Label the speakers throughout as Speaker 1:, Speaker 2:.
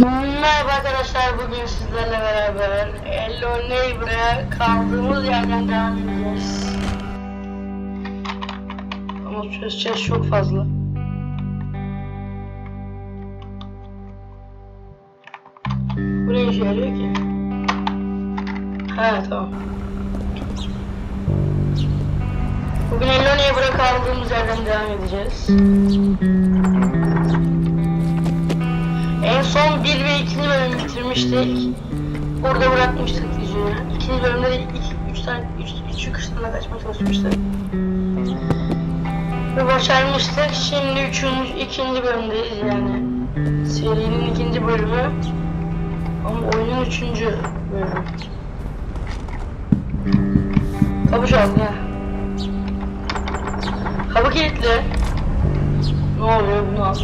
Speaker 1: Merhaba arkadaşlar bugün sizlerle beraber Hello Neighbor'a kaldığımız yerden devam edeceğiz. Ama çözeceğiz çok fazla. Bu ne işe yarıyor ki? Ha tamam. Bugün Hello Neighbor'a kaldığımız yerden devam edeceğiz. Son 1 ve 2. bölüm bitirmiştik. Burada bırakmıştık videoyu. İkinci bölümde de 3 tane 3 3 kısmına kaçmaya çalışmıştık. Ve başarmıştık. Şimdi 3. ikinci bölümdeyiz yani. Serinin ikinci bölümü. Ama oyunun üçüncü bölümü. Kapı çaldı ha. Kapı kilitli. Ne oluyor bunu al.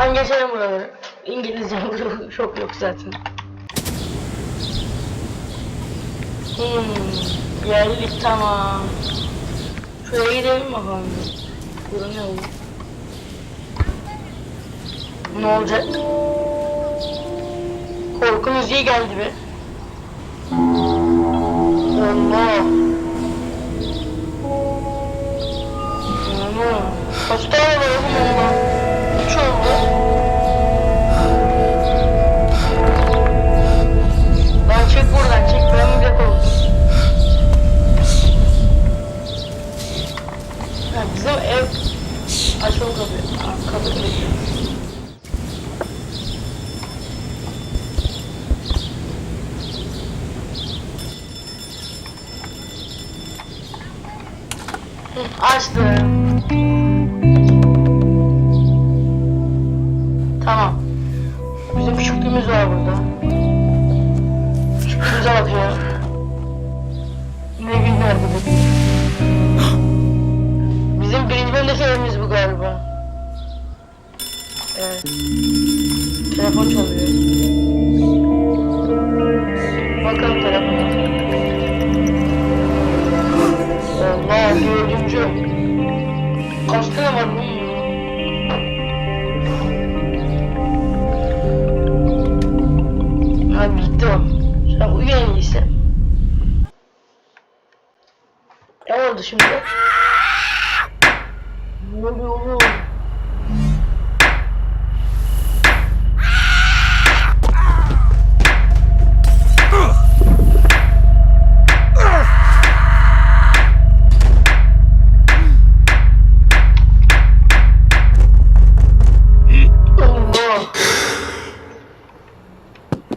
Speaker 1: Ben geçerim buraları. İngilizce çok yok zaten. Hmm, geldik tamam. Şuraya gidelim bakalım. Burada ne olur? Ne olacak? Korku müziği geldi be. Allah. Allah. Kaç tane var Telefon çalıyor. Bakalım telefona. Allah dördüncü. Kaç tane var bunun? Abi gitti o. Sen uyu. Ne oldu şimdi?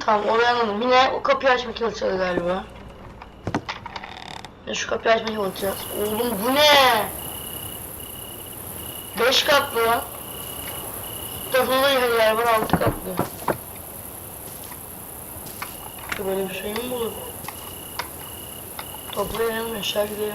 Speaker 1: Tamam oraya anladım. Yine o kapıyı açmaya çalışacağız galiba. Şu kapıyı açmaya çalışacağız. Oğlum bu ne? Beş katlı lan. Defalı yer var altı katlı. Böyle bir şey mi olur? Toplayalım aşağı gidelim.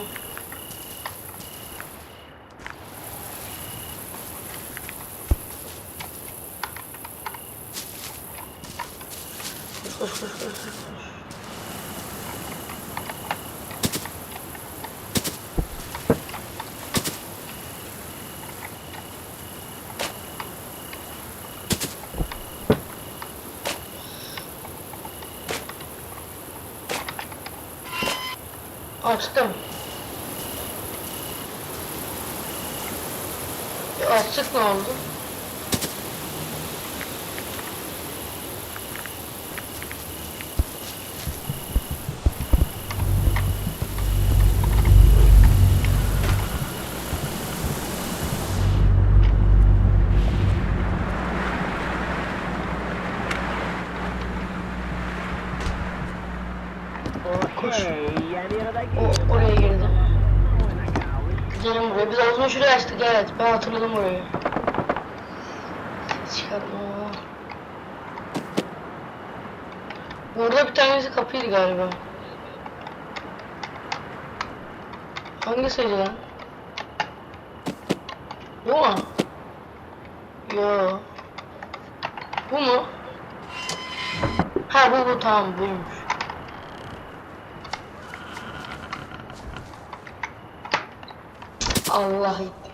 Speaker 1: Koş koş koş koş. Açtım. Açtık ne oldu? Koş. O, oraya girdim. Gidelim buraya. Biz ağzını şuraya açtık evet. Ben hatırladım orayı. Çıkartma. Burada bir tanesi kapıydı galiba. Hangisiydi lan? Bu mu? Yo. Bu mu? Ha bu bu tamam buymuş. Allah gitti.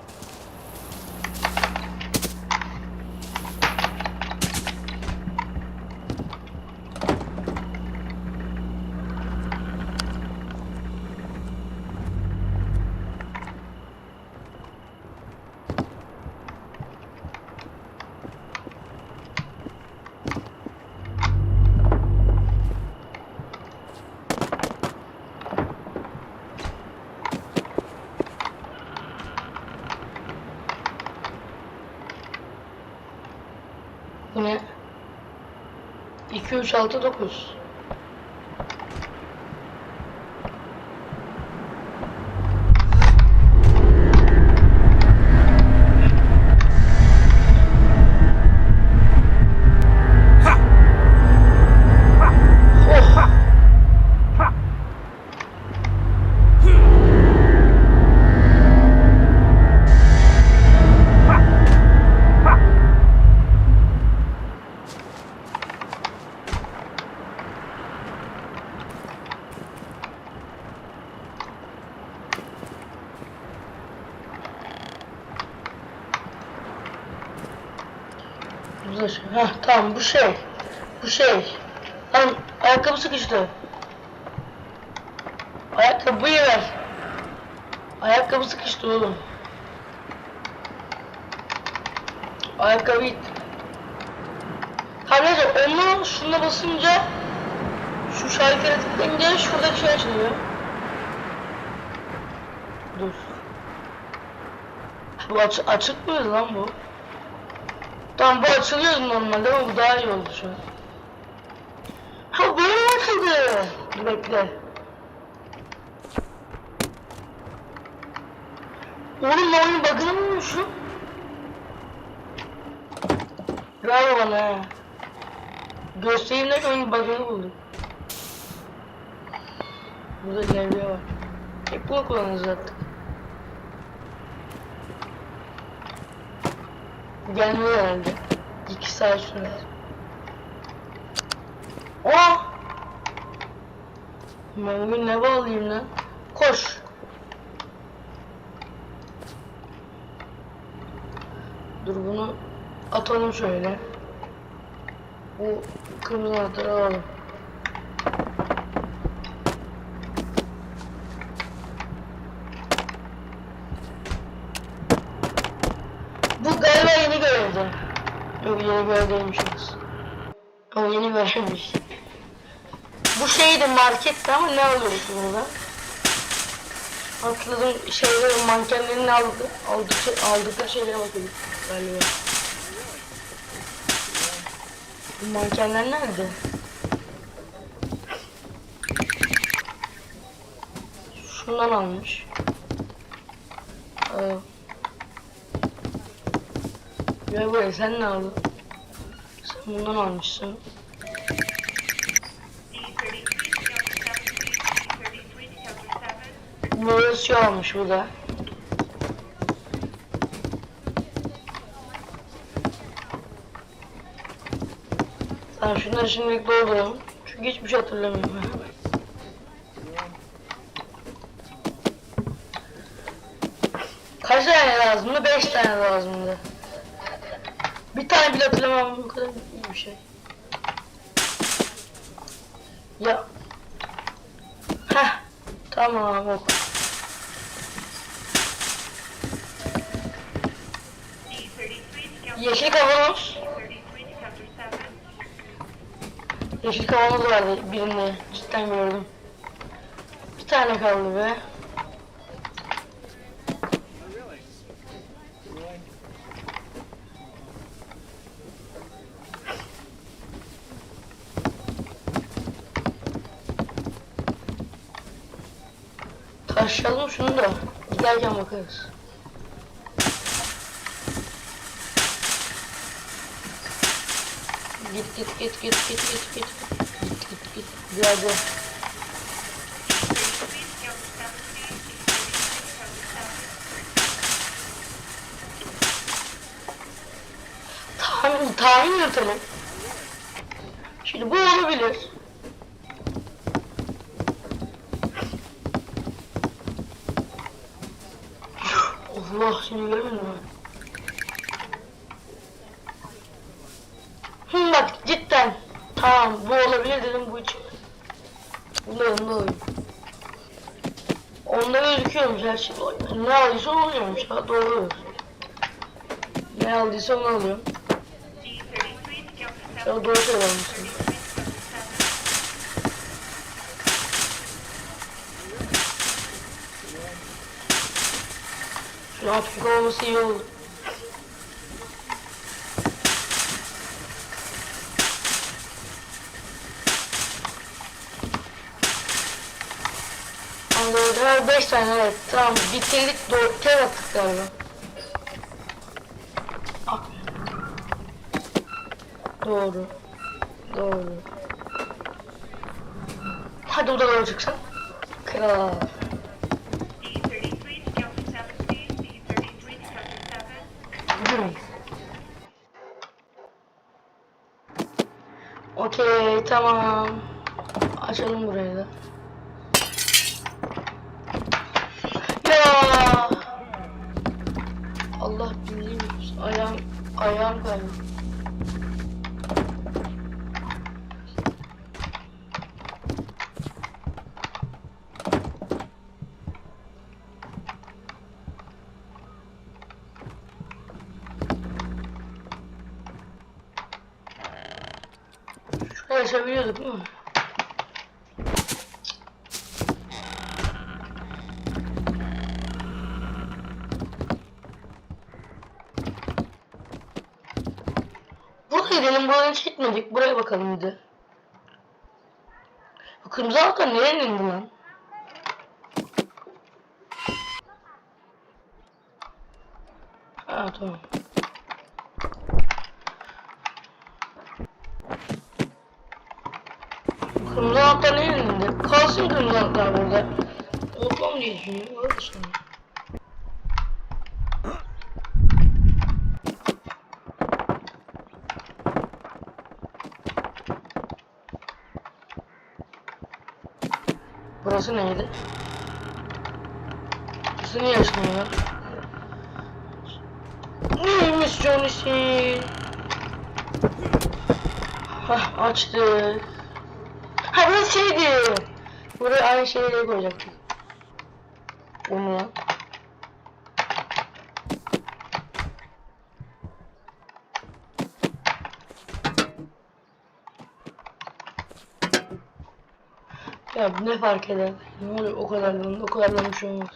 Speaker 1: Bu ne? 2, 3, 6, 9. Dur. Heh, tamam bu şey. Bu şey. Lan ayakkabı sıkıştı. Ayakkabıyı ver. Ayakkabı sıkıştı oğlum. Ayakkabı it. Ha neyse onu şuna basınca şu şarkıya tıklayınca şuradaki şey açılıyor. Dur. Bu aç açık mıydı lan bu? Tamam bu açılıyor normalde ama bu daha iyi oldu şu an. Ha böyle mi açıldı? Bekle. Oğlum ben oyun bug'ını mı bulmuşum? Bravo bana ha. Göstereyim de oyun bug'ını buldum. Burada levye var. Hep bunu kullanırız artık. Gelmiyor herhalde. İki saat sürer. Aa! Ben bugün ne bağlayayım lan? Koş. Dur bunu atalım şöyle. Bu kırmızı anahtarı alalım. Bu galiba yeni görevdi. Yok yeni orası. O yeni görevmiş. Bu şeydi markette ama ne alıyoruz burada? Hatırladım şeyleri mankenlerin aldı, aldıkça, aldıkları şeylere bakıyorduk galiba. Bu mankenler nerede? Şundan almış. Aa. Ya buraya sen ne aldın? Bundan almışsın. Böyle şey almış bu da. Tamam şunları şimdilik dolduralım. Çünkü hiçbir şey hatırlamıyorum. Kaç tane lazımdı? 5 tane lazımdı. Bir tane bile hatırlamam bu kadar bir şey. Ya. Heh. Tamam ok. Yeşil kavanoz. Yeşil kavanoz vardı birinde. Cidden gördüm. Bir tane kaldı be. Taşıyalım şunu da. Giderken bakarız. Git git git git git git git. Git git git. Hadi. Tahmin, tahmin yürütelim. Şimdi bu olabilir. Allah seni mi? Hı bak cidden. Tamam bu olabilir dedim bu için. Bunda yanında oyun. Onda gözüküyormuş her şey. Ne aldıysa onu oluyormuş ha doğru. Ne aldıysa onu alıyorum. Ya doğru söylemişsin. Rahatlıkla olması iyi olur. Anladım. 5 tane evet. Tamam bitirdik. Doğru. Tek attık galiba. Ah. Doğru. Doğru. Hadi odana olacaksın. Kral. Tamam. Açalım burayı da. Mi? Buraya gidelim, buradan hiç gitmedik. Buraya bakalım bir de. Kırmızı halka nereye indi lan? Ha tamam. Kırmızı halklar nereye indi? Halklar burada. Unutmam diye düşünüyorum. Öyle sonra. Burası neydi? Burası niye açmıyor? Neymiş Johnny'si? Hah açtık. Ha burası şeydi. Buraya aynı şeyleri koyacaktık. Bunu lan. Ya ne fark eder? Ne oluyor o kadardan o kadardan bir şey olmaz.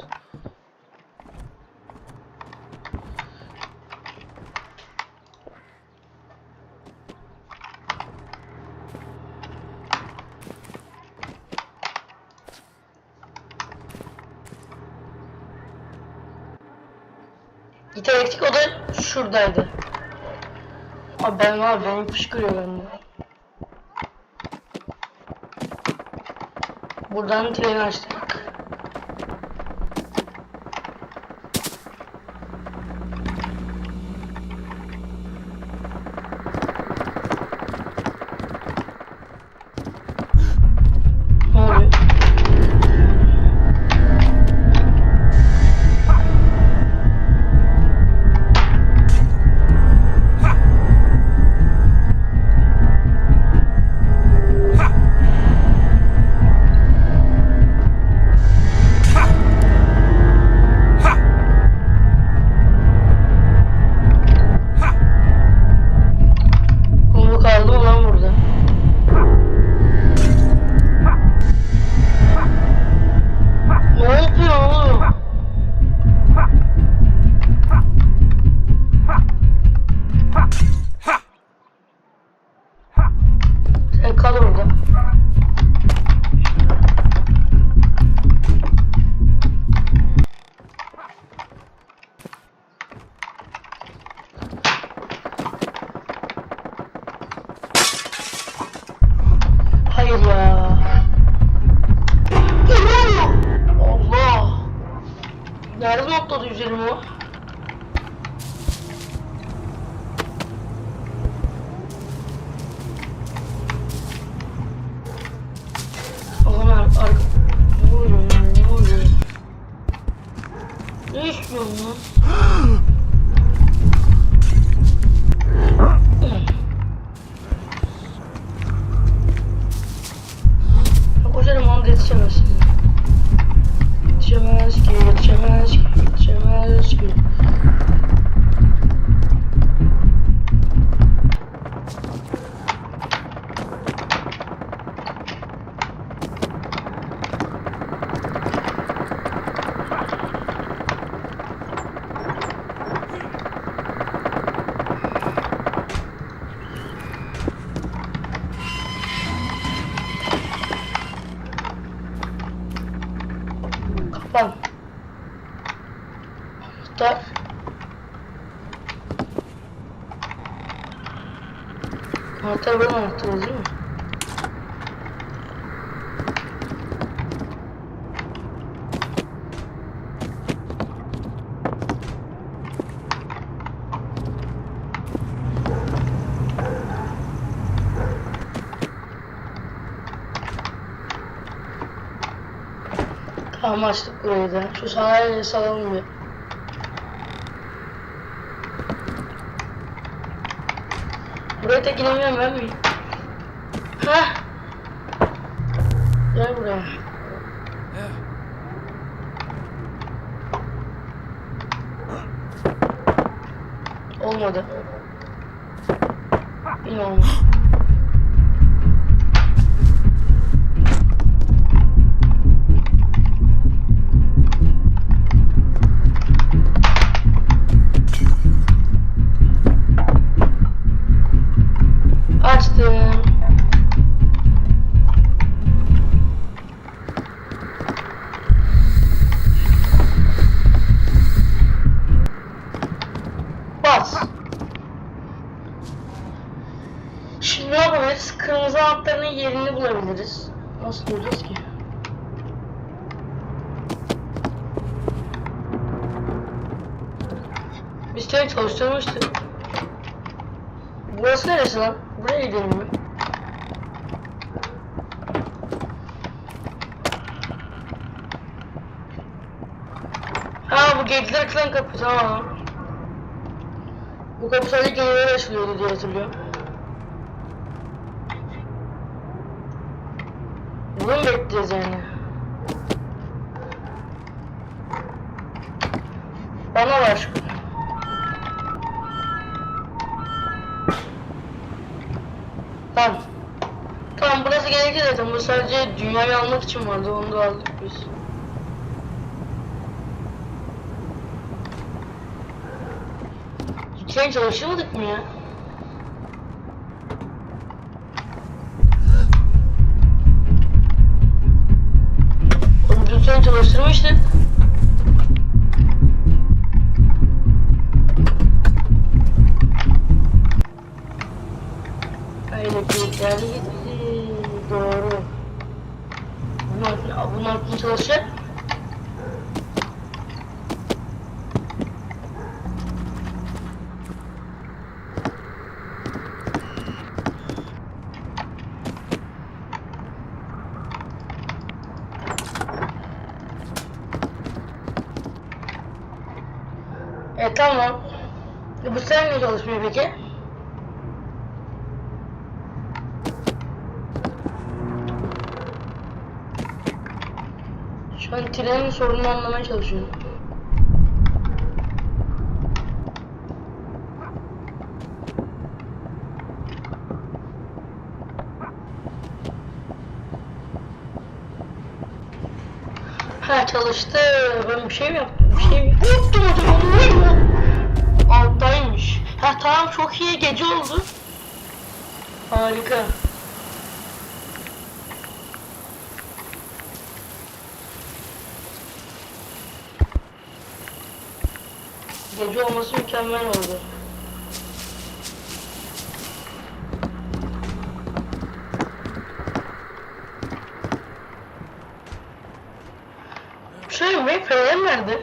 Speaker 1: Gitar elektrik o da şuradaydı. Abi ben var benim fışkırıyor bende. Buradan treni açtık. Hayır ya. Allah. Nereden atladı üzerime o? Ne oluyor? Ne istiyorsun lan? Tamam açtık burayı da. Şu sahayı salalım bir. Buraya tek inemiyorum ben miyim? Hah. Gel buraya. Açtım. Bas. Şimdi ne yapabiliriz? Kırmızı anahtarın yerini bulabiliriz. Nasıl bulacağız ki? Biz tabii çalıştırmıştık. Burası neresi lan? Buraya gidelim mi? Ha bu geceler açılan kapı tamam. Bu kapı sadece geceler açılıyordu diye hatırlıyorum. Mu bekleyeceğiz yani? Bana var. Tamam. Tamam burası gerekli zaten. Bu sadece dünyayı almak için vardı. Onu da aldık biz. Sen çalışamadık mı ya? অবনমন হচ্ছে sorununu anlamaya çalışıyorum. Ha çalıştı. Ben bir şey mi yaptım? Bir şey mi? Unuttum mu? Alttaymış. Ha tamam çok iyi gece oldu. Harika. Gece olması mükemmel oldu. Şey mi? Fener nerede?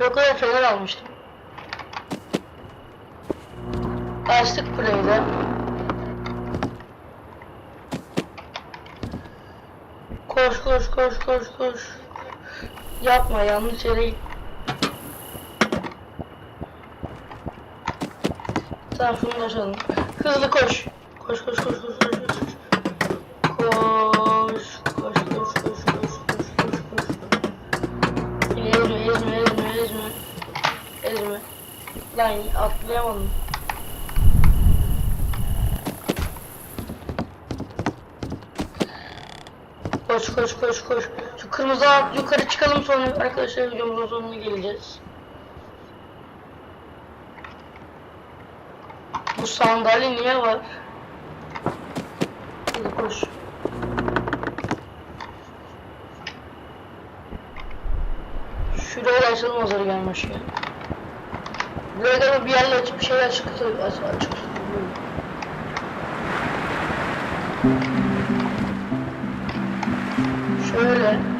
Speaker 1: Yok öyle fener almıştım. Açtık da. Koş koş koş koş koş. Yapma yanlış yere git. Tamam şunu da açalım. Hızlı koş. Koş koş koş koş koş koş. Koş koş koş koş koş koş koş koş. Ezme ezme ezme ezme. Ezme. Lan atlayamadım. Koş koş koş koş. Şu kırmızı yukarı çıkalım sonra arkadaşlar videomuzun sonuna geleceğiz. Bu sandalye niye var? Hadi koş. Şuraya da açılmaz öyle gelmiş ya. Buraya galiba bir yerle açıp bir şeyler açık açık açık Şöyle.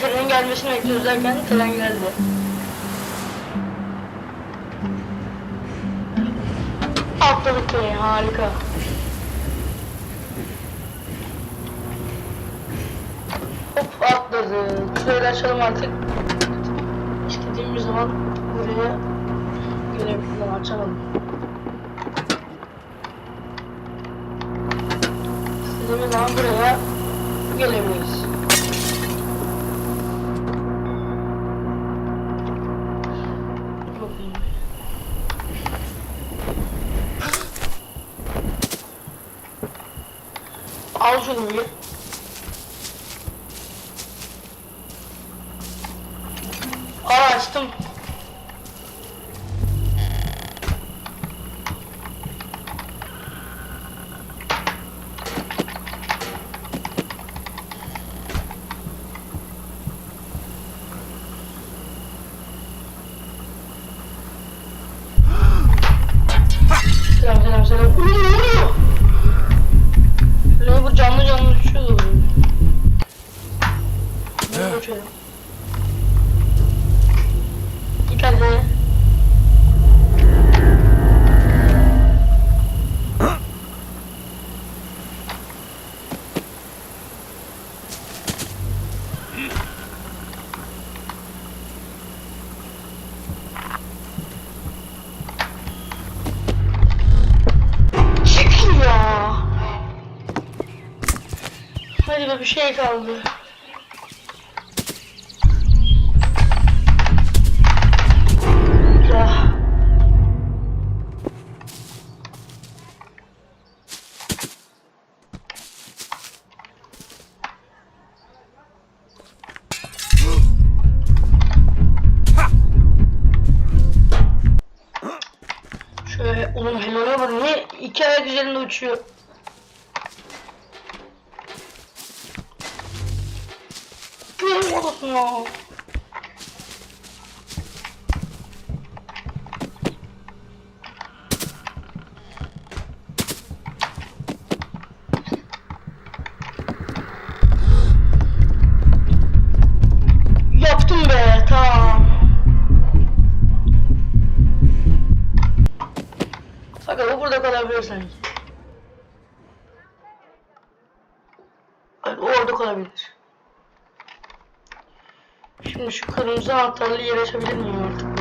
Speaker 1: Misafirin gelmesini bekliyoruz derken tren geldi. Atladık treni harika. Hop atladık. Şurayı açalım artık. İstediğimiz zaman buraya gelebiliriz. Açalım. İstediğimiz zaman buraya gelebiliriz. 지금 hebben we beschreven over. Yoksa hatalı yer açabilir miyim artık?